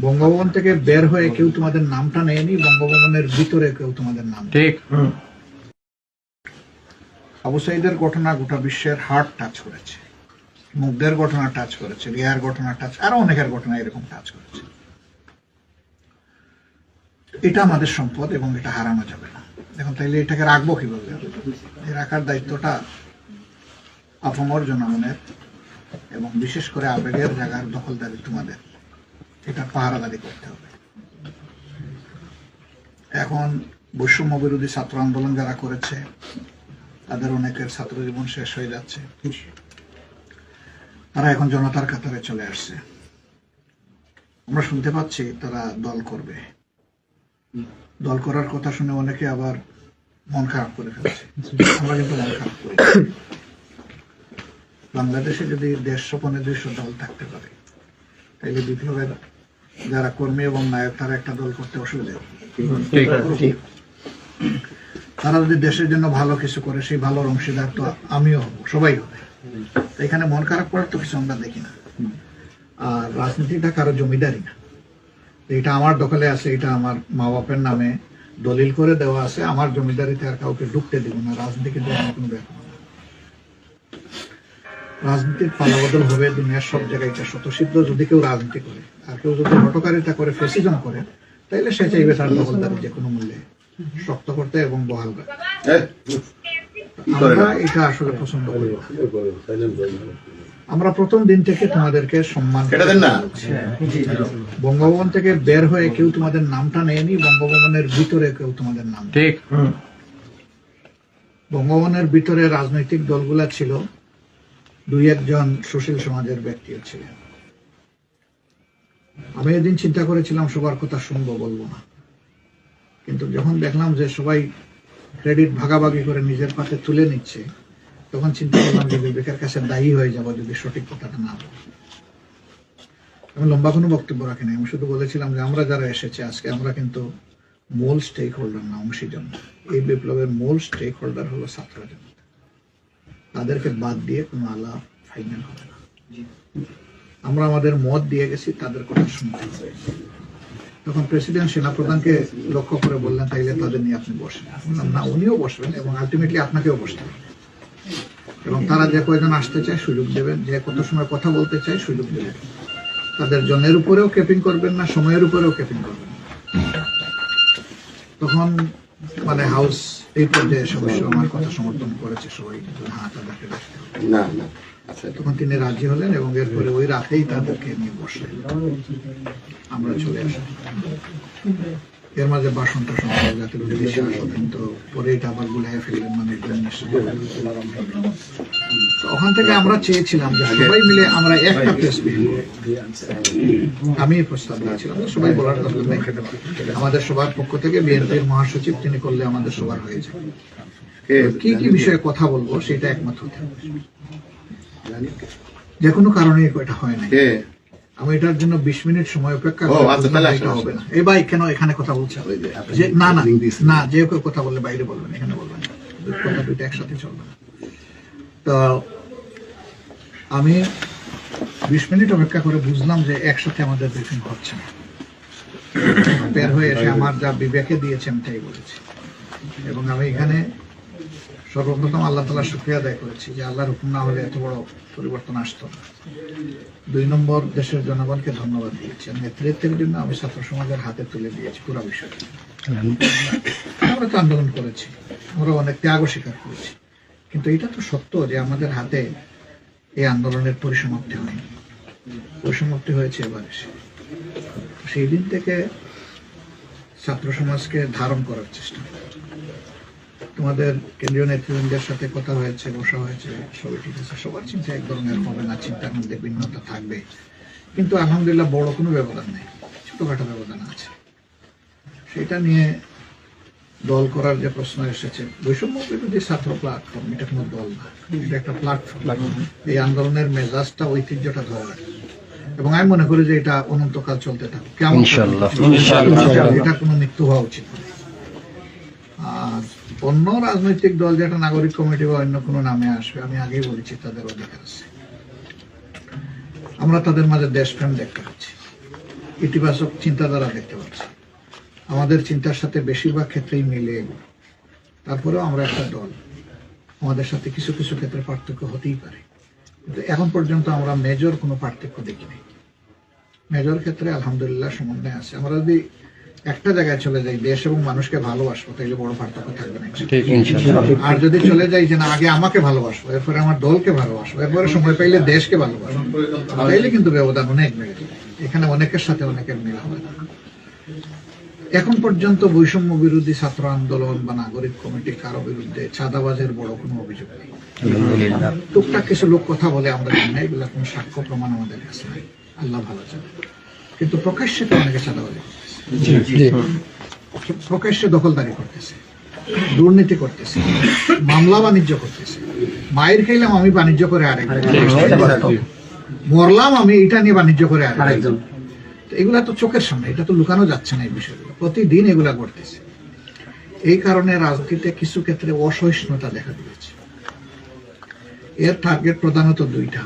বঙ্গভবন থেকে বের হয়ে কেউ তোমাদের নামটা নেয়নি বঙ্গভবনের ভিতরে কেউ তোমাদের নাম ঠিক। আবু সাইদের ঘটনা গোটা বিশ্বের হার্ট টাচ করেছে। মুগ্ধের ঘটনা টাচ করেছে রিয়ার ঘটনা টাচ আরও অনেকের ঘটনা এরকম টাচ করেছে। এটা আমাদের সম্পদ এবং এটা হারানো যাবে না। এখন তাইলে এটাকে রাখব কীভাবে? রাখার দায়িত্বটা আপামর জনগণের এবং বিশেষ করে আবেগের জায়গার দখলদারি তোমাদের। এটা পাহারাদারি করতে হবে। এখন বৈষম্য বিরোধী ছাত্র আন্দোলন যারা করেছে, তাদের অনেকের ছাত্র জীবন শেষ হয়ে যাচ্ছে। তারা এখন জনতার কাতারে চলে আসছে। আমরা শুনতে পাচ্ছি তারা দল করবে। দল করার কথা শুনে অনেকে আবার মন খারাপ করে ফেলছে। আমরা কিন্তু মন খারাপ করি। বাংলাদেশে যদি দেড়শো পনেরোশো দল থাকতে পারে তাইলে বিপ্লবের যারা কর্মী এবং নায়ক তারা একটা দল করতে অসুবিধা। তারা যদি দেশের জন্য ভালো কিছু করে সেই ভালোর অংশীদার তো আমিও হব সবাই হবে। এখানে মন খারাপ করার তো কিছু আমরা দেখি না। আর রাজনীতিটা কারও জমিদারি না। এটা আমার দখলে আছে এটা আমার মা বাপের নামে দলিল করে দেওয়া আছে। আমার জমিদারিতে আর কাউকে ঢুকতে দিব না রাজনীতি কিন্তু আমার কোনো ব্যাপার রাজনীতির পালাবদল হবে দুনিয়ার সব জায়গায় এটা স্বতঃসিদ্ধ। যদি কেউ রাজনীতি করে আর কেউ যদি হটকারিতা করে ফেসিজম করে তাইলে সে চাইবে তার দখলদারি যে কোনো মূল্যে। শক্ত করতে এবং বহাল রাখতে আমরা এটা আসলে পছন্দ করি আমরা প্রথম দিন থেকে তোমাদেরকে সম্মান এটা দেন না। বঙ্গভবন থেকে বের হয়ে কেউ তোমাদের নামটা নেয়নি বঙ্গভবনের ভিতরে কেউ তোমাদের নাম ঠিক। বঙ্গভবনের ভিতরে রাজনৈতিক দলগুলা ছিল দুই একজন সুশীল সমাজের ব্যক্তিও ছিলেন। আমি এদিন চিন্তা করেছিলাম, সবার কথা শুনব, বলব না। কিন্তু যখন দেখলাম যে সবাই ক্রেডিট ভাগাভাগি করে নিজের পাতে তুলে নিচ্ছে, তখন চিন্তা করলাম যে বিবেকের কাছে দায়ী হয়ে যাব যদি সঠিক কথাটা না আমি লম্বা কোনো বক্তব্য রাখি নাই আমি শুধু বলেছিলাম যে আমরা যারা এসেছে আজকে, আমরা কিন্তু মূল স্টেক হোল্ডার না, অংশীজন। এই বিপ্লবের মূল স্টেক হোল্ডার হলো ছাত্র জনতা তাদেরকে বাদ দিয়ে কোনো আলাপ ফাইনাল হবে না। আমরা আমাদের মত দিয়ে গেছি, তাদের কথা শুনতে তখন প্রেসিডেন্ট সেনাপ্রধানকে লক্ষ্য করে বললেন, তাইলে তাদের নিয়ে আপনি বসেন। না উনিও বসবেন এবং আলটিমেটলি আপনাকেও বসতে হবে। এবং তারা যে কয়জন আসতে চায় সুযোগ দেবেন, যে কত সময় কথা বলতে চায় সুযোগ দেবেন। তাদের জনের উপরেও ক্যাপিং করবেন না, সময়ের উপরেও ক্যাপিং করবেন তখন মানে হাউস এই পর্যায়ে সদস্য আমার কথা সমর্থন করেছে সবাই কিন্তু হ্যাঁ তাদেরকে রাখতে না না আচ্ছা। তখন তিনি রাজি হলেন এবং এরপরে ওই রাতেই তাদেরকে নিয়ে বসলেন। আমরা চলে আসলাম এর মাঝে বাসন টাসন হয়ে যাতে আসো কিন্তু পরে এটা আবার ফেললেন মানে। তো ওখান থেকে আমরা চেয়েছিলাম যে সবাই মিলে আমরা একটা প্রেস আমি প্রস্তাব দিয়েছিলাম সবাই বলার দরকার নেই। আমাদের সবার পক্ষ থেকে বিএনপির মহাসচিব তিনি করলে আমাদের সবার হয়ে যাবে। কে? কি কি বিষয়ে কথা বলব সেটা একমাত্র যে কোনো কারণে এটা হয় না আমি এটার জন্য বিশ মিনিট সময় অপেক্ষা আচ্ছা, বুঝলাম তাহলে হবে। না এই ভাই কেন এখানে কথা যে না না না যে কেউ কথা বললে বাইরে বলবেন এখানে বলবেন না। কথা দুইটা একসাথে চলবে তো আমি বিশ মিনিট অপেক্ষা করে বুঝলাম যে একসাথে আমাদের ব্রিফিং হচ্ছে না। বের হয়ে এসে আমার যা বিবেকে দিয়েছে আমি তাই বলেছি। এবং আমি এখানে সর্বপ্রথম আল্লাহ তালা শুক্রিয়া আদায় করেছি যে আল্লাহর হুকুম না হলে এত বড় পরিবর্তন আসতো না। দুই নম্বর, দেশের জনগণকে ধন্যবাদ দিয়েছি। নেতৃত্বের জন্য আমি ছাত্র সমাজের হাতে তুলে দিয়েছি পুরো বিষয়টা। আমরা তো আন্দোলন করেছি, আমরা অনেক ত্যাগ স্বীকার করেছি। কিন্তু এটা তো সত্য যে আমাদের হাতে এই আন্দোলনের পরিসমাপ্তি হয়নি। পরিসমাপ্তি হয়েছে এবার এসে। সেই দিন থেকে ছাত্র সমাজকে ধারণ করার চেষ্টা। তোমাদের কেন্দ্রীয় নেতৃবৃন্দের সাথে কথা হয়েছে বসা হয়েছে সবই ঠিক আছে। সবার চিন্তা এক ধরনের হবে না চিন্তার মধ্যে ভিন্নতা থাকবে। কিন্তু আলহামদুলিল্লাহ বড় কোনো ব্যবধান নেই ছোটখাটো ব্যবধান আছে। সেটা নিয়ে দল করার যে প্রশ্ন এসেছে বৈষম্য বিরোধী ছাত্র প্ল্যাটফর্ম এটা কোনো দল না এটা একটা প্ল্যাটফর্ম এই আন্দোলনের মেজাজটা ঐতিহ্যটা ধরে রাখে এবং আমি মনে করি যে এটা অনন্তকাল চলতে থাকুক। কেমন এটা কোনো মৃত্যু হওয়া উচিত আর অন্য রাজনৈতিক দল যেটা নাগরিক কমিটি বা অন্য কোনো নামে আসবে, আমি আগেই বলেছি, তাদের অধিকার আছে। আমরা তাদের মাঝে দেশপ্রেম দেখতে পাচ্ছি ইতিবাচক চিন্তাধারা দেখতে পাচ্ছি। আমাদের চিন্তার সাথে বেশিরভাগ ক্ষেত্রেই মিলে এগুলো। তারপরেও আমরা একটা দল। আমাদের সাথে কিছু কিছু ক্ষেত্রে পার্থক্য হতেই পারে। কিন্তু এখন পর্যন্ত আমরা মেজর কোনো পার্থক্য দেখিনি। মেজর ক্ষেত্রে আলহামদুলিল্লাহ সমন্বয় আছে। আমরা যদি একটা জায়গায় চলে যাই দেশ এবং মানুষকে ভালোবাসবো তাইলে বড় পার্থক্য থাকবে না আর যদি চলে যাই যে না আগে আমাকে ভালোবাসবো এরপরে আমার দলকে ভালোবাসবো এরপরে সময় পাইলে দেশকে ভালোবাসবো তাইলে কিন্তু ব্যবধান অনেক বেড়ে এখানে অনেকের সাথে অনেকের মিল হবে না। এখন পর্যন্ত বৈষম্য বিরোধী ছাত্র আন্দোলন বা নাগরিক কমিটি কারও বিরুদ্ধে চাঁদাবাজের বড় কোনো অভিযোগ নেই। টুকটাক কিছু লোক কথা বলে আমরা জানি এগুলা কোনো সাক্ষ্য প্রমাণ আমাদের কাছে নাই। আল্লাহ ভালো জানে। কিন্তু প্রকাশ্যে তো অনেকে চাঁদাবাজি প্রকাশ্যে দখলদারি করতেছে দুর্নীতি করতেছে মামলা বাণিজ্য করতেছে। মায়ের খাইলাম আমি বাণিজ্য করে আরেকজন। মরলাম আমি এটা নিয়ে বাণিজ্য করে আরেকজন। এগুলা তো চোখের সামনে এটা তো লুকানো যাচ্ছে না এই বিষয়গুলো। প্রতিদিন এগুলা ঘটতেছে। এই কারণে রাজনীতিতে কিছু ক্ষেত্রে অসহিষ্ণুতা দেখা দিয়েছে। এর টার্গেট প্রধানত দুইটা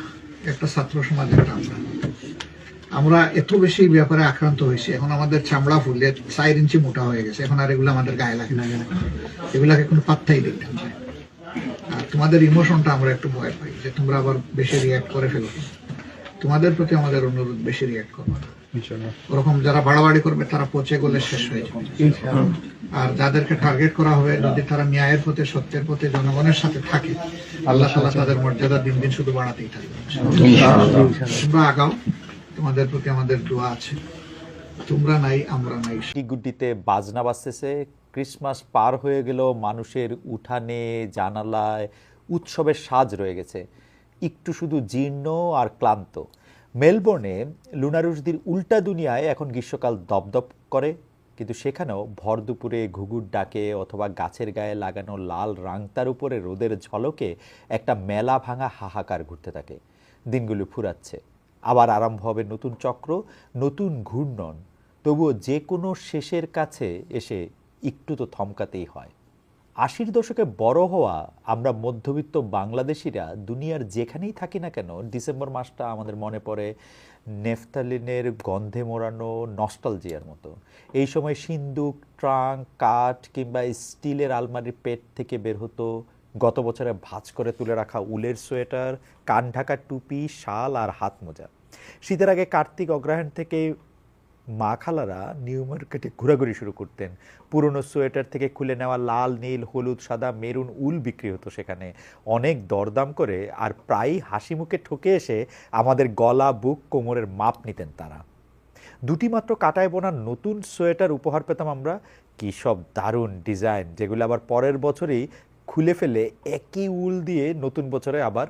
একটা ছাত্র সমাজ একটা আমরা। আমরা এত বেশি ব্যাপারে আক্রান্ত হয়েছি। এখন আমাদের চামড়া ফুলে চার ইঞ্চি মোটা হয়ে গেছে। এখন আর এগুলো আমাদের গায়ে লাগে না। এগুলাকে কোনো পাত্তাই দিই না। আর তোমাদের ইমোশনটা আমরা একটু ভয় পাই যে তোমরা আবার বেশি রিয়াক্ট করে ফেলো। তোমাদের প্রতি আমাদের অনুরোধ বেশি রিয়াক্ট করব না ওরকম যারা বাড়াবাড়ি করবে তারা পচে গলে শেষ হয়ে যাবে। আর যাদেরকে টার্গেট করা হবে যদি তারা ন্যায়ের পথে সত্যের পথে জনগণের সাথে থাকে আল্লাহ তালা তাদের মর্যাদা দিন দিন শুধু বাড়াতেই থাকবে। তোমরা আগাও। তোমাদের প্রতি আমাদের দোয়া আছে। তোমরা নাই, আমরা নাই। গুড্ডিতে বাজনা বাজতেছে। ক্রিসমাস পার হয়ে গেল মানুষের উঠানে, জানালায়, উৎসবের সাজ রয়ে গেছে। একটু শুধু জীর্ণ আর ক্লান্ত। মেলবোর্নে লুনারুশদির উল্টা দুনিয়ায় এখন গ্রীষ্মকাল দপদপ করে, কিন্তু সেখানেও ভর দুপুরে ঘুঘুর ডাকে অথবা গাছের গায়ে লাগানো লাল রাংতার উপরে রোদের ঝলকে একটা মেলা ভাঙা হাহাকার ঘুরতে থাকে। দিনগুলো ফুরাচ্ছে। আবার আরম্ভ হবে নতুন চক্র, নতুন ঘূর্ণন। তবুও যে কোনো শেষের কাছে এসে একটু তো থমকাতেই হয়। আশির দশকে বড় হওয়া আমরা মধ্যবিত্ত বাংলাদেশিরা দুনিয়ার যেখানেই থাকি না কেন, ডিসেম্বর মাসটা আমাদের মনে পড়ে নেফতালিনের গন্ধে মোড়ানো নস্টালজিয়ার মতো। এই সময় সিন্দুক, ট্রাঙ্ক, কাঠ কিংবা স্টিলের আলমারির পেট থেকে বের হতো গত বছরে ভাঁজ করে তুলে রাখা উলের সোয়েটার, কান ঢাকা টুপি, শাল আর হাত মোজা। শীতের আগে কার্তিক অগ্রহায়ণ থেকে মা খালারা নিউ মার্কেটে ঘোরাঘুরি শুরু করতেন। পুরনো সোয়েটার থেকে খুলে নেওয়া লাল, নীল, হলুদ, সাদা, মেরুন উল বিক্রি হতো সেখানে। অনেক দরদাম করে আর প্রায়ই হাসি মুখে ঠকে এসে আমাদের গলা, বুক, কোমরের মাপ নিতেন তারা। দুটি মাত্র কাটায় বোনা নতুন সোয়েটার উপহার পেতাম আমরা। কী সব দারুণ ডিজাইন, যেগুলো আবার পরের বছরই খুলে ফেলে একই উল দিয়ে নতুন বছরে আবার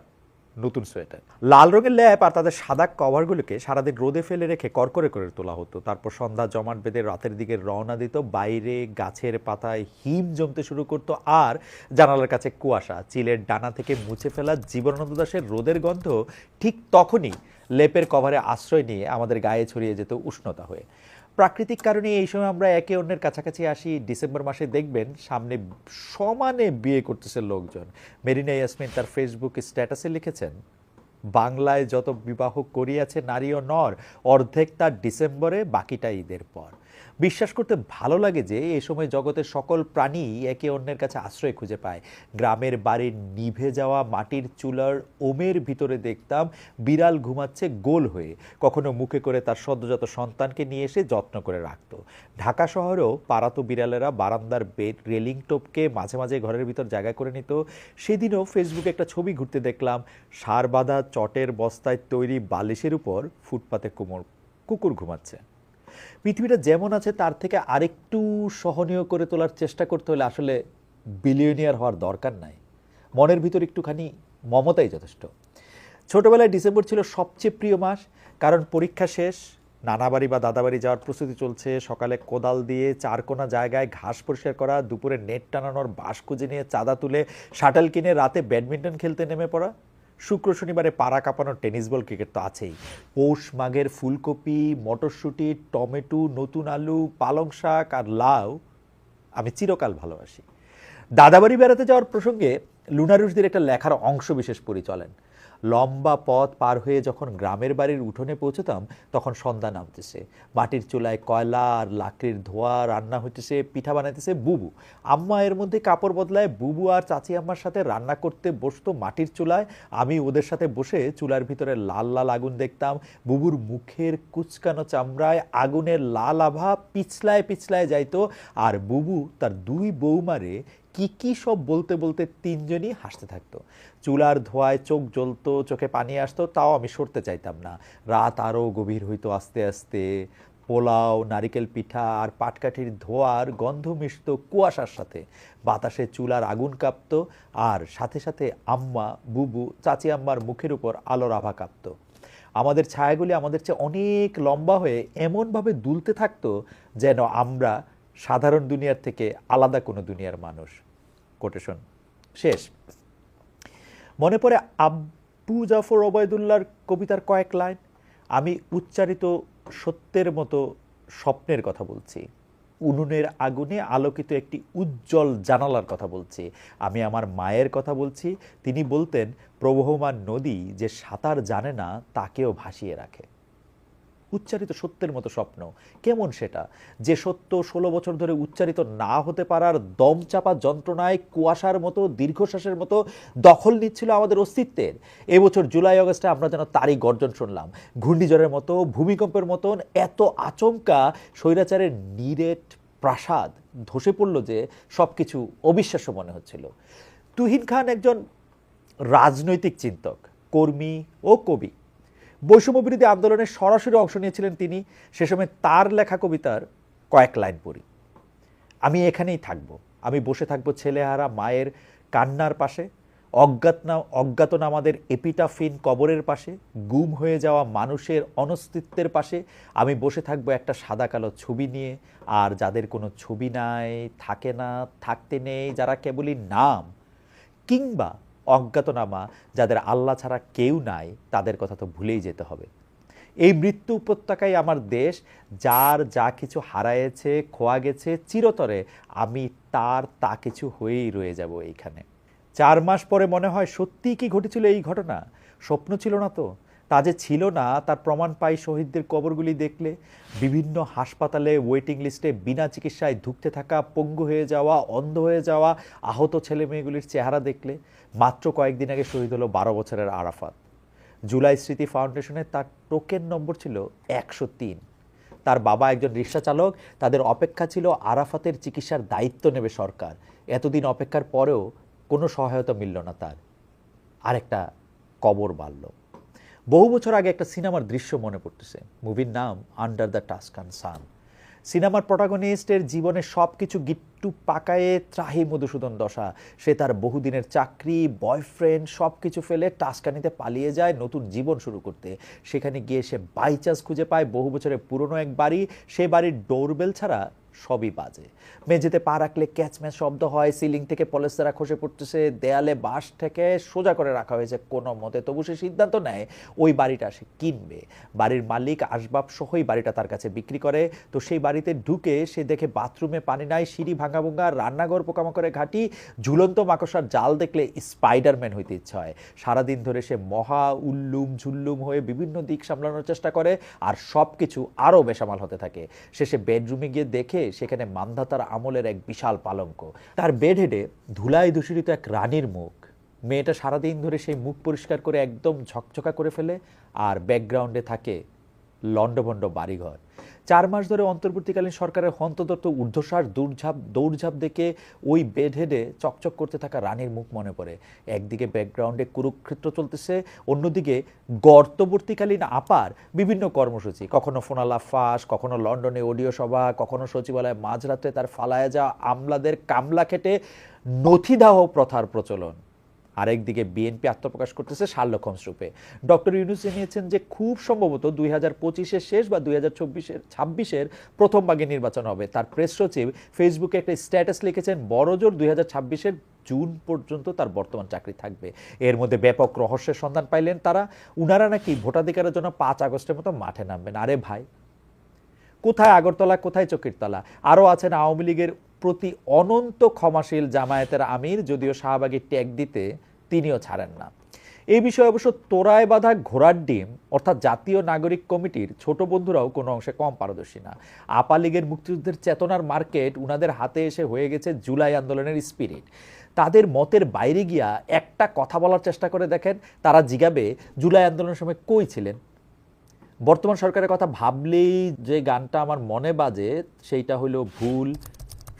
নতুন সোয়েটার। লাল রঙের ল্যাপ আর তাদের সাদা কভারগুলোকে সারাদিন রোদে ফেলে রেখে করকরে করে তোলা হতো। তারপর সন্ধ্যা জমাট বেঁধে রাতের দিকে রওনা দিত, বাইরে গাছের পাতায় হিম জমতে শুরু করতো আর জানালার কাছে কুয়াশা, চিলের ডানা থেকে মুছে ফেলা জীবনানন্দ দাসের রোদের গন্ধ ঠিক তখনই লেপের কভারে আশ্রয় নিয়ে আমাদের গায়ে ছড়িয়ে যেত উষ্ণতা হয়ে। প্রাকৃতিক কারণে এই সময় আমরা একে অন্যের কাছাকাছি আসি। ডিসেম্বর মাসে দেখবেন সামনে সমানে বিয়ে করতেছে লোকজন। মেরিনা ইয়াসমিন তার ফেসবুক স্ট্যাটাসে লিখেছেন, বাংলায় যত বিবাহ করিয়াছে নারী ও নর, অর্ধেক তার ডিসেম্বরে, বাকিটা ঈদের পর। বিশ্বাস করতে ভালো লাগে যে এ সময় জগতের সকল প্রাণী একে অন্যের কাছে আশ্রয় খুঁজে পায়। গ্রামের বাড়ির নিভে যাওয়া মাটির চুলার ওমের ভিতরে দেখতাম বিড়াল ঘুমাচ্ছে গোল হয়ে। কখনো মুখে করে তার সদ্যজাত সন্তানকে নিয়ে এসে যত্ন করে রাখত। ঢাকা শহরেও পাড়াতো বিড়ালেরা বারান্দার বেড, রেলিং টোপকে মাঝে মাঝে ঘরের ভিতর জায়গা করে নিত। সেদিনও ফেসবুকে একটা ছবি ঘুরতে দেখলাম। সার বাঁধা চটের বস্তায় তৈরি বালিশের উপর ফুটপাতে কোমর, কুকুর ঘুমাচ্ছে। পৃথিবীটা যেমন আছে, তার থেকে আরেকটু সহনীয় করে তোলার চেষ্টা করতে হলে আসলে বিলিয়নিয়ার হওয়ার দরকার নাই। মনের ভিতর একটুখানি মমতাই যথেষ্ট। ছোটোবেলায় ডিসেম্বর ছিল সবচেয়ে প্রিয় মাস, কারণ পরীক্ষা শেষ নানাবাড়ি বা দাদাবাড়ি যাওয়ার প্রস্তুতি চলছে, সকালে কোদাল দিয়ে চারকোনা জায়গায় ঘাস পরিষ্কার করা, দুপুরে নেট টানানোর বাঁশ খুঁজে নিয়ে চাঁদা তুলে শাটাল কিনে রাতে ব্যাডমিন্টন খেলতে নেমে পড়া। শুক্র শনিবারে পাড়া কাঁপানো টেনিস বল ক্রিকেট তো আছেই। পৌষ মাঘের ফুলকপি, মটরশুঁটি, টমেটো, নতুন আলু, পালং শাক আর লাউ আমি চিরকাল ভালোবাসি। দাদাবাড়ি বেড়াতে যাওয়ার প্রসঙ্গে লুনারুশদের একটা লেখার অংশ বিশেষ পরিচলেন লম্বা পথ পার হয়ে যখন গ্রামের বাড়ির উঠোনে পৌঁছতাম, তখন সন্ধ্যা নামতেছে। মাটির চুলায় কয়লা আর লাকড়ির ধোয়া রান্না হইতেছে, পিঠা বানাইতেছে বুবু। আম্মা এর মধ্যে কাপড় বদলায় বুবু আর চাচি আম্মার সাথে রান্না করতে বসতো মাটির চুলায়। আমি ওদের সাথে বসে চুলার ভিতরে লাল লাল আগুন দেখতাম। বুবুর মুখের কুচকানো চামড়ায় আগুনের লাল আভা পিছলায় পিছলায় যাইতো আর বুবু তার দুই বৌমারে কি কি সব বলতে বলতে তিনজনই হাসতে থাকতো। চুলার ধোয়ায় চোখ জ্বলতো, চোখে পানি আসতো, তাও আমি সরতে চাইতাম না। রাত আরও গভীর হইতো আস্তে আস্তে। পোলাও, নারিকেল পিঠা আর পাটকাঠির ধোয়ার গন্ধ মিশত কুয়াশার সাথে। বাতাসে চুলার আগুন কাঁপতো আর সাথে সাথে আম্মা, বুবু, চাচি আম্মার মুখের উপর আলোর আভা কাঁপতো। আমাদের ছায়াগুলি আমাদের চেয়ে অনেক লম্বা হয়ে এমনভাবে দুলতে থাকতো যেন আমরা সাধারণ দুনিয়ার থেকে আলাদা কোনো দুনিয়ার মানুষ। কোটেশন শেষ। মনে পড়ে আব্বু জাফর ওবায়দুল্লার কবিতার কয়েক লাইন। আমি উচ্চারিত সত্যের মতো স্বপ্নের কথা বলছি। উনুনের আগুনে আলোকিত একটি উজ্জ্বল জানালার কথা বলছি। আমি আমার মায়ের কথা বলছি। তিনি বলতেন, প্রবহমান নদী যে সাঁতার জানে না, তাকেও ভাসিয়ে রাখে। উচ্চারিত সত্যের মতো স্বপ্ন। কেমন সেটা? যে সত্য ষোলো বছর ধরে উচ্চারিত না হতে পারার দম চাপা যন্ত্রণায় কুয়াশার মতো, দীর্ঘশ্বাসের মতো দখল নিচ্ছিল আমাদের অস্তিত্বের। এবছর জুলাই, অগস্টে আমরা যেন তারই গর্জন শুনলাম। ঘূর্ণিঝড়ের মতো, ভূমিকম্পের মতন এত আচমকা স্বৈরাচারের নিরেট প্রাসাদ ধসে পড়ল যে সব কিছু অবিশ্বাস্য মনে হচ্ছিল। তুহিন খান একজন রাজনৈতিক চিন্তক, কর্মী ও কবি। বৈষম্য বিরোধী আন্দোলনে সরাসরি অংশ নিয়েছিলেন তিনি। সে সময় তার লেখা কবিতার কয়েক লাইন পড়ি। আমি এখানেই থাকব। আমি বসে থাকব ছেলেহারা মায়ের কান্নার পাশে। অজ্ঞাতনা অজ্ঞাতনামাদের এপিটাফিন কবরের পাশে। গুম হয়ে যাওয়া মানুষের অনস্তিত্বের পাশে। আমি বসে থাকব একটা সাদা কালো ছবি নিয়ে। আর যাদের কোনো ছবি নাই, থাকে না, থাকতে নেই, যারা কেবলই নাম। কিংবা অজ্ঞাতনামা যাদের আল্লাহ ছাড়া কেউ নাই, তাদের কথা তো ভুলেই যেতে হবে। এই মৃত্যু উপত্যকায় আমার দেশ, যার যা কিছু হারায়েছে, খোয়া গেছে, চিরতরে আমি তার তা কিছু হয়েই রয়ে যাব এইখানে। চার মাস পরে মনে হয় সত্যিই কি ঘটেছিল এই ঘটনা? স্বপ্ন ছিল না তো? তা যে ছিল না, তার প্রমাণ পাই শহীদদের কবরগুলি দেখলে। বিভিন্ন হাসপাতালে ওয়েটিং লিস্টে বিনা চিকিৎসায় ধুকতে থাকা, পঙ্গু হয়ে যাওয়া, অন্ধ হয়ে যাওয়া, আহত ছেলে মেয়েগুলির চেহারা দেখলে মাত্র কয়েকদিন আগে শহীদ হলো বারো বছরের আরাফাত। জুলাই স্মৃতি ফাউন্ডেশনের তার টোকেন নম্বর ছিল একশো তিন। তার বাবা একজন রিক্সা চালক, তাদের অপেক্ষা ছিল আরাফাতের চিকিৎসার দায়িত্ব নেবে সরকার। এতদিন অপেক্ষার পরেও কোনো সহায়তা মিলল না তার। আরেকটা কবর বাড়ল। বহু বছর আগে একটা সিনেমার দৃশ্য মনে পড়তেছে। মুভির নাম আন্ডার দ্য টাস্কান সান সিনেমার প্রটাগনিস্টের জীবনে সব কিছু গিট্টু পাকায়ে ত্রাহি মধুসূদন দশা। সে তার বহুদিনের চাকরি বয়ফ্রেন্ড সব কিছু ফেলে টাস্কানিতে পালিয়ে যায় নতুন জীবন শুরু করতে। সেখানে গিয়ে সে বাই চান্স খুঁজে পায় বহু বছরের পুরনো এক বাড়ি। সে বাড়ির ডোরবেল ছাড়া সবই বাজে। মেঝেতে পা রাখলে ক্যাচম্যাচ শব্দ হয়, সিলিং থেকে পলেস্তারা খসে পড়তেছে, দেয়ালে বাঁশ থেকে সোজা করে রাখা হয়েছে কোনো মতে। তবু সে সিদ্ধান্ত নেয়, ওই বাড়িটা সে কিনবে। বাড়ির মালিক আসবাব সহই বাড়িটা তার কাছে বিক্রি করে। তো সেই বাড়িতে ঢুকে সে দেখে বাথরুমে পানি নাই, সিঁড়ি ভাঙা ভুঙ্গা রান্নাঘর পোকামাকড়ে ঘাটি, ঝুলন্ত মাকড়সার জাল দেখলে স্পাইডারম্যান হইতে ইচ্ছা হয়। সারাদিন ধরে সে মহা উল্লুম ঝুল্লুম হয়ে বিভিন্ন দিক সামলানোর চেষ্টা করে, আর সব কিছু আরও বেসামাল হতে থাকে। শেষে বেডরুমে গিয়ে দেখে সেখানে মান্ধাতার আমলের এক বিশাল পালঙ্ক। তার বেড হেডে ধুলায় দূষিত এক রানীর মুখ। মেয়েটা সারাদিন ধরে সেই মুখ পরিষ্কার করে একদম ঝকঝকা করে ফেলে, আর ব্যাকগ্রাউন্ডে থাকে লণ্ডভণ্ড বাড়িঘর। চার মাস ধরে অন্তর্বর্তীকালীন সরকারের হন্তদত্ত ঊর্ধ্বশ্বাস দৌড়ঝাঁপ দৌড়ঝাঁপ দেখে ওই বেড হেডে চকচক করতে থাকা রানীর মুখ মনে পড়ে। একদিকে ব্যাকগ্রাউন্ডে কুরুক্ষেত্র চলতেছে, অন্যদিকে গর্তবর্তীকালীন আপার বিভিন্ন কর্মসূচি। কখনো ফোনালা ফাঁস, কখনো লন্ডনে অডিও সভা, কখনো সচিবালয়ে মাঝরাতে তার ফালায়া যাওয়া আমলাদের কামলা খেটে নথিদাহ প্রথার প্রচলন। আরেকদিকে বিএনপি আত্মপ্রকাশ করতেছে শার্লক হোমস রূপে। ডক্টর ইউনুস জানিয়েছেন যে খুব সম্ভবত দুই হাজার পঁচিশের শেষ বা দুই হাজার চব্বিশের, ছাব্বিশের প্রথম ভাগে নির্বাচন হবে। তার প্রেস সচিব ফেসবুকে একটা স্ট্যাটাস লিখেছেন বড়জোর দুই হাজার ছাব্বিশের জুন পর্যন্ত তার বর্তমান চাকরি থাকবে। এর মধ্যে ব্যাপক রহস্যের সন্ধান পাইলেন তারা। উনারা নাকি ভোটাধিকারের জন্য পাঁচ আগস্টের মতো মাঠে নামবেন। আরে ভাই, কোথায় আগরতলা, কোথায় চকিরতলা? আরও আছেন আওয়ামী লীগের প্রতি অনন্ত ক্ষমাশীল জামায়াতের আমির যদিও শাহবাগের ট্যাগ দিতে তিনিও ছাড়েন না। এই বিষয়ে অবশ্য তোরায় বাঁধা ঘোড়ার ডিম, অর্থাৎ জাতীয় নাগরিক কমিটির ছোট বন্ধুরাও কোনো অংশে কম পারদর্শী না। আপা লীগের মুক্তিযুদ্ধের চেতনার মার্কেট উনাদের হাতে এসে হয়ে গেছে জুলাই আন্দোলনের স্পিরিট। তাদের মতের বাইরে গিয়া একটা কথা বলার চেষ্টা করে দেখেন, তারা জিগাবে জুলাই আন্দোলনের সময় কই ছিলেন। বর্তমান সরকারের কথা ভাবলেই যে গানটা আমার মনে বাজে, সেইটা হলো ভুল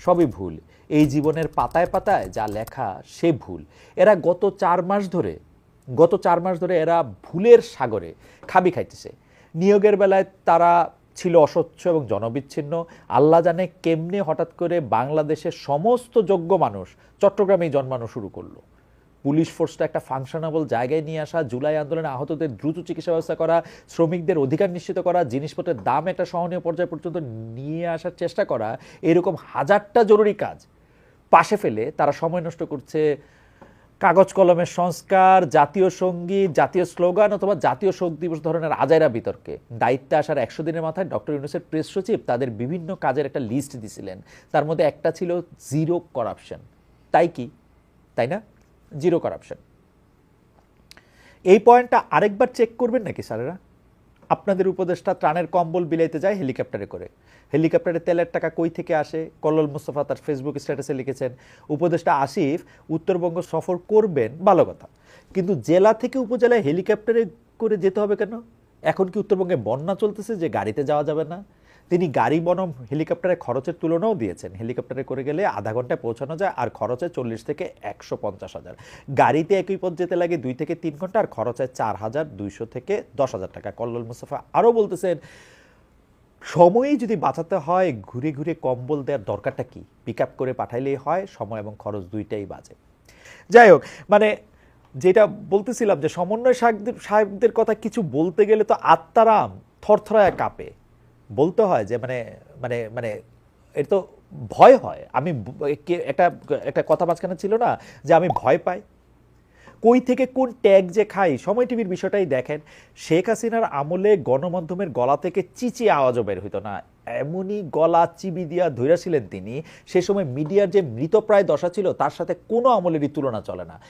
সবই ভুল। এই জীবনের পাতায় পাতায় যা লেখা, সে ভুল। এরা গত চার মাস ধরে, গত চার মাস ধরে এরা ভুলের সাগরে খাবি খাইতেছে। নিয়োগের বেলায় তারা ছিল অস্বচ্ছ এবং জনবিচ্ছিন্ন। আল্লাহ জানে কেমনে হঠাৎ করে বাংলাদেশের সমস্ত যোগ্য মানুষ চট্টগ্রামেই জন্মানো শুরু করল। পুলিশ ফোর্সটা একটা ফাংশনেবল জায়গায় নিয়ে আসা, জুলাই আন্দোলনে আহতদের দ্রুত চিকিৎসা ব্যবস্থা করা, শ্রমিকদের অধিকার নিশ্চিত করা, জিনিসপত্রের দাম একটা সহনীয় পর্যায় পর্যন্ত নিয়ে আসার চেষ্টা করা, এরকম হাজারটা জরুরি কাজ পাশে ফেলে তারা সময় নষ্ট করছে কাগজ কলমের সংস্কার, জাতীয় সংগীত, জাতীয় স্লোগান অথবা জাতীয় শোক দিবস ধরনের আজাইরা বিতর্কে। দায়িত্বে আসার একশো দিনের মাথায় ডক্টর ইউনুসের প্রেস সচিব তাদের বিভিন্ন কাজের একটা লিস্ট দিছিলেন। তার মধ্যে একটা ছিল জিরো করাপশন তাই কি? তাই না? জিরো করাপশন এই পয়েন্টটা আরেকবার চেক করবেন নাকি স্যারেরা? আপনাদের উপদেষ্টা ত্রাণের কম্বল বিলাইতে যায় হেলিকপ্টারে করে। হেলিকপ্টারে তেলের টাকা কই থেকে আসে? কল্লোল মুস্তফা তার ফেসবুক স্ট্যাটাসে লিখেছেন, উপদেষ্টা আসিফ, উত্তরবঙ্গ সফর করবেন। ভালো কথা। কিন্তু জেলা থেকে উপজেলায় হেলিকপ্টারে করে যেতে হবে কেন? এখন কি উত্তরবঙ্গে বন্যা চলতেছে যে গাড়িতে যাওয়া যাবে না? তিনি গাড়ি, বনম হেলিকপ্টারে খরচের তুলনাও দিয়েছেন। হেলিকপ্টারে করে গেলে আধা ঘন্টায় পৌঁছানো যায় আর খরচে চল্লিশ থেকে একশো পঞ্চাশ হাজার। গাড়িতে একই পথ যেতে লাগে দুই থেকে তিন ঘণ্টা আর খরচে চার হাজার দুইশো থেকে দশ হাজার টাকা। কল্লোল মুস্তফা আরও বলতেছেন, সময়ই যদি বাঁচাতে হয়, ঘুরে ঘুরে কম্বল দেওয়ার দরকারটা কি? পিক আপ করে পাঠাইলেই হয়, সময় এবং খরচ দুইটাই বাজে। যাই হোক মানে যেটা বলতেছিলাম যে সমন্বয় সাহেবদের সাহেবদের কথা কিছু বলতে গেলে তো আত্মারাম থরথরায় কাঁপে। বলতে হয় যে মানে মানে মানে এটা তো ভয় হয়। আমি একটা একটা কথা মাঝখানে ছিল না যে আমি ভয় পাই। কই থেকে কোন ট্যাগ যে খাই, সময় টিভির বিষয়টাই দেখেন, শেখ হাসিনার আমলে গণমাধ্যমের গলা থেকে চিচি আওয়াজও বের হইতো না। এমনই গলা চিবি দিয়া ধৈরাছিলেন তিনি। সে সময় মিডিয়ার যে মৃতপ্রায় দশা ছিল, তার সাথে কোনো আমলেরই তুলনা চলে না।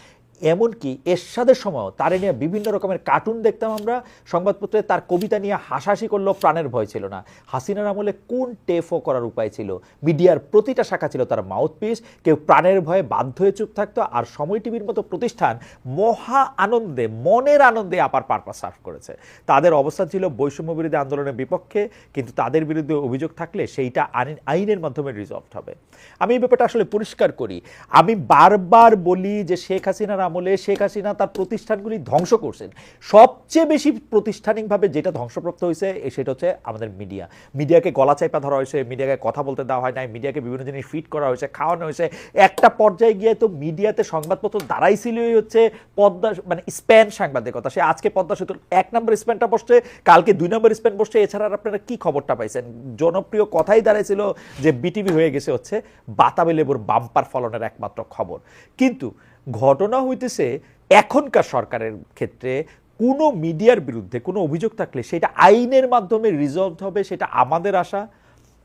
এমনকি এরশাদের সময়ও তারে নিয়ে বিভিন্ন রকমের কার্টুন দেখতাম আমরা। সংবাদপত্রে তার কবিতা নিয়ে হাসাহাসি করলেও প্রাণের ভয় ছিল না। হাসিনার আমলে কোন টেফও করার উপায় ছিল? মিডিয়ার প্রতিটা শাখা ছিল তার মাউথপিস কেউ প্রাণের ভয়ে বাধ্য হয়ে চুপ থাকতো আর সময় টিভির মতো প্রতিষ্ঠান মহা আনন্দে, মনের আনন্দে আপার পারপাস সার্ভ করেছে। তাদের অবস্থান ছিল বৈষম্য বিরোধী আন্দোলনের বিপক্ষে, কিন্তু তাদের বিরুদ্ধে অভিযোগ থাকলে সেইটা আইন- আইনের মাধ্যমে রিজলভ হবে। আমি এই ব্যাপারটা আসলে পরিষ্কার করি। আমি বারবার বলি যে শেখ হাসিনার আমলে শেখ হাসিনা তার প্রতিষ্ঠানগুলি ধ্বংস করছেন। সবচেয়ে বেশি প্রাতিষ্ঠানিকভাবে যেটা ধ্বংসপ্রাপ্ত হয়েছে সেটা হচ্ছে আমাদের মিডিয়া। মিডিয়াকে গলা চাইপা ধরা হয়েছে, মিডিয়াকে কথা বলতে দেওয়া হয় নাই, মিডিয়াকে বিভিন্ন জিনিস ফিট করা হয়েছে, খাওয়ানো হয়েছে। একটা পর্যায়ে গিয়ে তো মিডিয়াতে সংবাদপত্র দাঁড়াইছিলই হচ্ছে পদ্মা মানে স্প্যান সাংবাদিকতা। সে আজকে পদ্মা সেতু এক নম্বর স্প্যানটা বসছে, কালকে দুই নম্বর স্প্যান বসছে। এছাড়া আপনারা কি খবরটা পাইছেন? জনপ্রিয় কথাই দাঁড়াইছিল যে বিটিভি হয়ে গেছে হচ্ছে বাতাবি লেবুর বাম্পার ফলনের একমাত্র খবর। কিন্তু ঘটনা হইতেছে এখনকার সরকারের ক্ষেত্রে কোনো মিডিয়ার বিরুদ্ধে কোনো অভিযোগ থাকলে সেটা আইনের মাধ্যমে রিজলভ হবে, সেটা আমাদের আশা।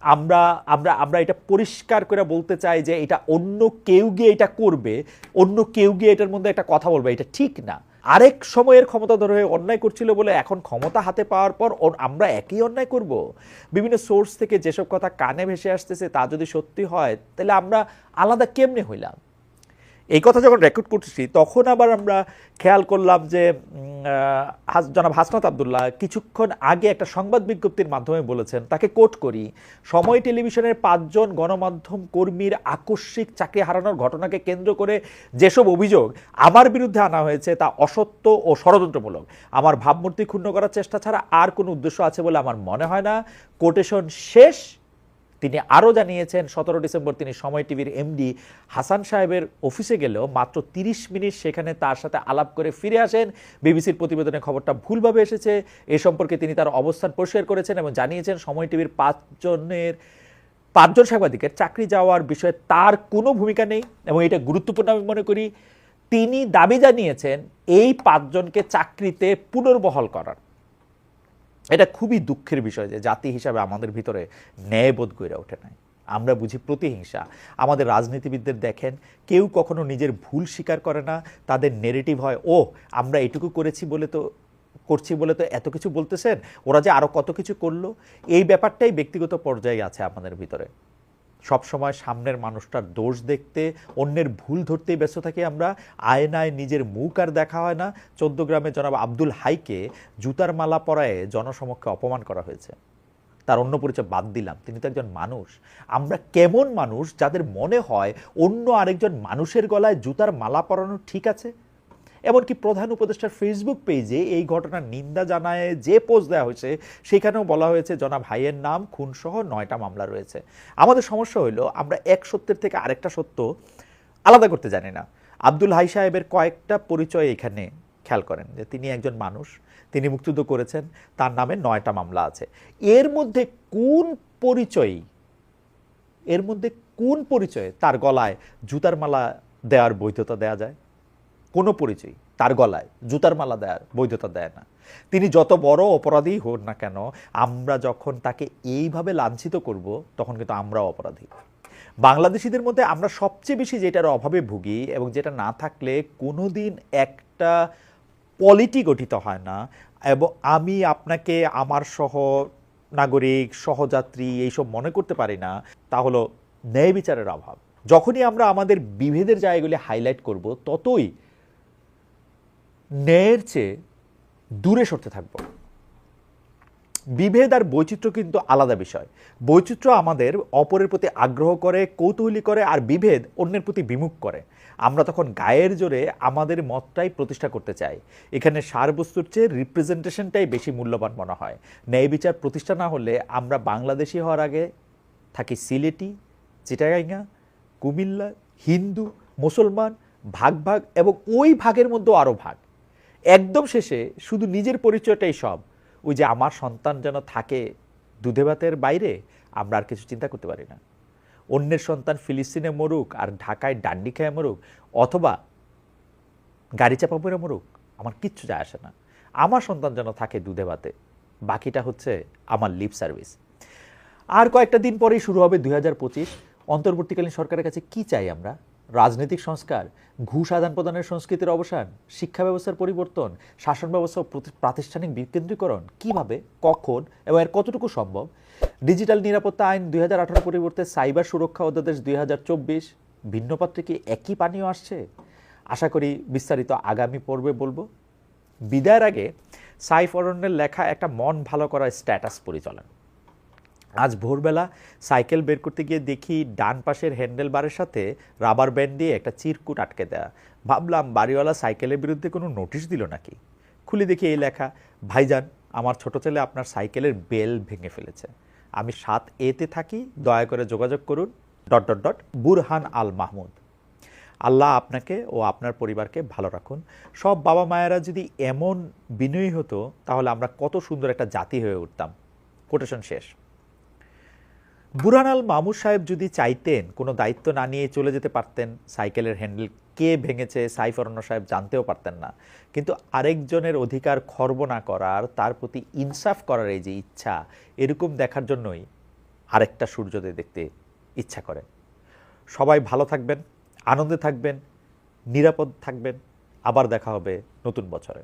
আমরা আমরা আমরা এটা পরিষ্কার করে বলতে চাই যে এটা অন্য কেউ গিয়ে এটা করবে, অন্য কেউ গিয়ে এটার মধ্যে একটা কথা বলবে, এটা ঠিক না। আরেক সময়ের ক্ষমতা ধরে অন্যায় করছিল বলে এখন ক্ষমতা হাতে পাওয়ার পর আমরা একই অন্যায় করব। বিভিন্ন সোর্স থেকে যেসব কথা কানে ভেসে আসতেছে তা যদি সত্যি হয়, তাহলে আমরা আলাদা কেমনে হইলাম? এই কথা যখন রেকর্ড করতেছি, তখন আবার আমরা খেয়াল করলাম যে জনাব হাসনাত আবদুল্লাহ কিছুক্ষণ আগে একটা সংবাদ বিজ্ঞপ্তির মাধ্যমে বলেছেন, তাকে কোট করি। সময় টেলিভিশনের পাঁচজন গণমাধ্যম কর্মীর আকস্মিক চাকরি হারানোর ঘটনাকে কেন্দ্র করে যেসব অভিযোগ আমার বিরুদ্ধে আনা হয়েছে তা অসত্য ও ষড়যন্ত্রমূলক। আমার ভাবমূর্তি ক্ষুণ্ণ করার চেষ্টা ছাড়া আর কোনো উদ্দেশ্য আছে বলে আমার মনে হয় না। কোটেশন শেষ। তিনি আরও জানিয়েছেন, সতেরো ডিসেম্বর তিনি সময় টিভির এমডি হাসান সাহেবের অফিসে গেলেও মাত্র তিরিশ মিনিট সেখানে তার সাথে আলাপ করে ফিরে আসেন। বিবিসির প্রতিবেদনে খবরটা ভুলভাবে এসেছে। এ সম্পর্কে তিনি তার অবস্থান পরিষ্কার করেছেন এবং জানিয়েছেন, সময় টিভির পাঁচজনের, পাঁচজন সাংবাদিকের চাকরি যাওয়ার বিষয়ে তার কোনো ভূমিকা নেই এবং এটা গুরুত্বপূর্ণ আমি মনে করি। তিনি দাবি জানিয়েছেন, এই পাঁচজনকে চাকরিতে পুনর্বহাল করার। এটা খুবই দুঃখের বিষয় যে জাতি হিসাবে আমাদের ভিতরে ন্যায়বোধ গড়ে ওঠে নাই। আমরা বুঝি প্রতিহিংসা। আমাদের রাজনীতিবিদদের দেখেন, কেউ কখনো নিজের ভুল স্বীকার করে না, তাদের নেগেটিভ হয় ও আমরা এটুকু করেছি বলে তো, করছি বলে তো এত কিছু বলতেছেন, ওরা যে আরও কত কিছু করল? এই ব্যাপারটাই ব্যক্তিগত পর্যায়ে আছে আমাদের ভিতরে। সব সময় সামনের মানুষটার দোষ দেখতে, অন্যের ভুল ধরতেই ব্যস্ত থাকি আমরা। আয়নায় নিজের মুখ আর দেখা হয় না। চোদ্দ গ্রামে জনাব আব্দুল হাইকে জুতার মালা পরায়ে জনসমক্ষে অপমান করা হয়েছে। তার অন্য পরিচয় বাদ দিলাম। তিনি তো একজন মানুষ। আমরা কেমন মানুষ যাদের মনে হয় অন্য আরেকজন মানুষের গলায় জুতার মালা পরানো ঠিক আছে? এমনকি প্রধান উপদেষ্টার ফেসবুক পেজে এই ঘটনার নিন্দা জানায়, যে পোস্ট দেওয়া হয়েছে, সেখানেও বলা হয়েছে, জনাব ভাইয়ের নাম, খুনসহ নয়টা মামলা রয়েছে। আমাদের সমস্যা হইল, আমরা এক সত্যের থেকে আরেকটা সত্য আলাদা করতে জানি না। আব্দুল হাই সাহেবের কয়েকটা পরিচয় এখানে খেয়াল করেন, যে তিনি একজন মানুষ, তিনি মুক্তিযুদ্ধ করেছেন, তার নামে নয়টা মামলা আছে। এর মধ্যে কোন পরিচয়, এর মধ্যে কোন পরিচয়ে তার গলায় জুতার মালা দেওয়ার বৈধতা দেয়া যায়? কোনো পরিচয়, তার গলায়, জুতার মালা দেওয়ার বৈধতা দেয় না। তিনি যত বড় অপরাধী হোক না কেন, আমরা যখন তাকে এইভাবে লাঞ্ছিত করব, তখন কিন্তু আমরাও অপরাধী। বাংলাদেশিদের মধ্যে আমরা সবচেয়ে বেশি যেটার অভাবে ভুগি এবং যেটা না থাকলে কোনোদিন একটা পলিটি গঠিত হয় না এবং আমি আপনাকে, আমার সহ নাগরিক, সহযাত্রী এইসব মনে করতে পারি না, তা হলো ন্যায় বিচারের অভাব। যখনই আমরা আমাদের বিভেদের জায়গাগুলি হাইলাইট করব, ততই ন্যায়ের চেয়ে দূরে সরতে থাকব। বিভেদ আর বৈচিত্র্য কিন্তু আলাদা বিষয়। বৈচিত্র্য আমাদের অপরের প্রতি আগ্রহ করে, কৌতূহলী করে আর বিভেদ অন্যের প্রতি বিমুখ করে। আমরা তখন গায়ের জোরে আমাদের মতটাই প্রতিষ্ঠা করতে চাই। এখানে সারবস্তুর চেয়ে রিপ্রেজেন্টেশনটাই বেশি মূল্যবান মনে হয়। ন্যায় বিচার প্রতিষ্ঠা না হলে আমরা বাংলাদেশি হওয়ার আগে থাকি সিলেটি, চিটাগাঙ্গা, কুমিল্লা, হিন্দু, মুসলমান, ভাগ ভাগ এবং ওই ভাগের মধ্যেও আরও ভাগ। একদম শেষে শুধু নিজের পরিচয়টাই সব। ওই যে আমার সন্তান যেন থাকে দুধে ভাতের বাইরে, আমরা আর কিছু চিন্তা করতে পারি না। অন্যের সন্তান ফিলিস্তিনে মরুক আর ঢাকায় ডান্ডি খেয়ে মরুক, অথবা গাড়ি চাপা পরে মরুক, আমার কিচ্ছু যায় আসে না। আমার সন্তান যেন থাকে দুধে ভাতে, বাকিটা হচ্ছে আমার লিপ সার্ভিস আর কয়েকটা দিন পরেই শুরু হবে দুই হাজার পঁচিশ। অন্তর্বর্তীকালীন সরকারের কাছে কি চাই আমরা? রাজনৈতিক সংস্কার, ঘুষ আদান প্রদানের সংস্কৃতির অবসান, শিক্ষা ব্যবস্থার পরিবর্তন, শাসন ব্যবস্থা প্রাতিষ্ঠানিক বিকেন্দ্রীকরণ কীভাবে, কখন এবং এর কতটুকু সম্ভব? ডিজিটাল নিরাপত্তা আইন দুই হাজার আঠারো পরিবর্তে সাইবার সুরক্ষা অধ্যাদেশ দুই হাজার চব্বিশ ভিন্ন পাত্রে কি একই পানীয় আসছে? আশা করি বিস্তারিত আগামী পর্বে বলব। বিদায়ের আগে সাইফ অরণ্যের লেখা একটা মন ভালো করার স্ট্যাটাস পরিচালন। আজ ভোরবেলা সাইকেল বের করতে গিয়ে দেখি ডান পাশের হ্যান্ডেল বারের সাথে রাবার ব্যান্ড দিয়ে একটা চিরকুট আটকে দেয়া। ভাবলাম বাড়িওয়ালা সাইকেলের বিরুদ্ধে কোনো নোটিশ দিল নাকি? খুলে দেখি এই লেখা, ভাইজান, আমার ছোট ছেলে আপনার সাইকেলের বেল ভেঙে ফেলেছে। আমি সাত এতে থাকি, দয়া করে যোগাযোগ করুন। Dot dot dot, Burhan Al Mahmud. Allah আপনাকে ও আপনার পরিবারকে ভালো রাখুন। সব বাবা মায়েরা যদি এমন বিনয়ী হতো, তাহলে আমরা কত সুন্দর একটা জাতি হয়ে উঠতাম। কোটেশন শেষ। বুরহান আল মামুদ সাহেব যদি চাইতেন, কোনো দায়িত্ব না নিয়ে চলে যেতে পারতেন, সাইকেলের হ্যান্ডেল কে ভেঙেছে সাইফ অরণ্য সাহেব জানতেও পারতেন না। কিন্তু আরেকজনের অধিকার খর্ব না করার, তার প্রতি ইনসাফ করার এই যে ইচ্ছা, এরকম দেখার জন্যই আরেকটা সূর্যোদয় দেখতে ইচ্ছা করে। সবাই ভালো থাকবেন, আনন্দে থাকবেন, নিরাপদ থাকবেন। আবার দেখা হবে নতুন বছরে।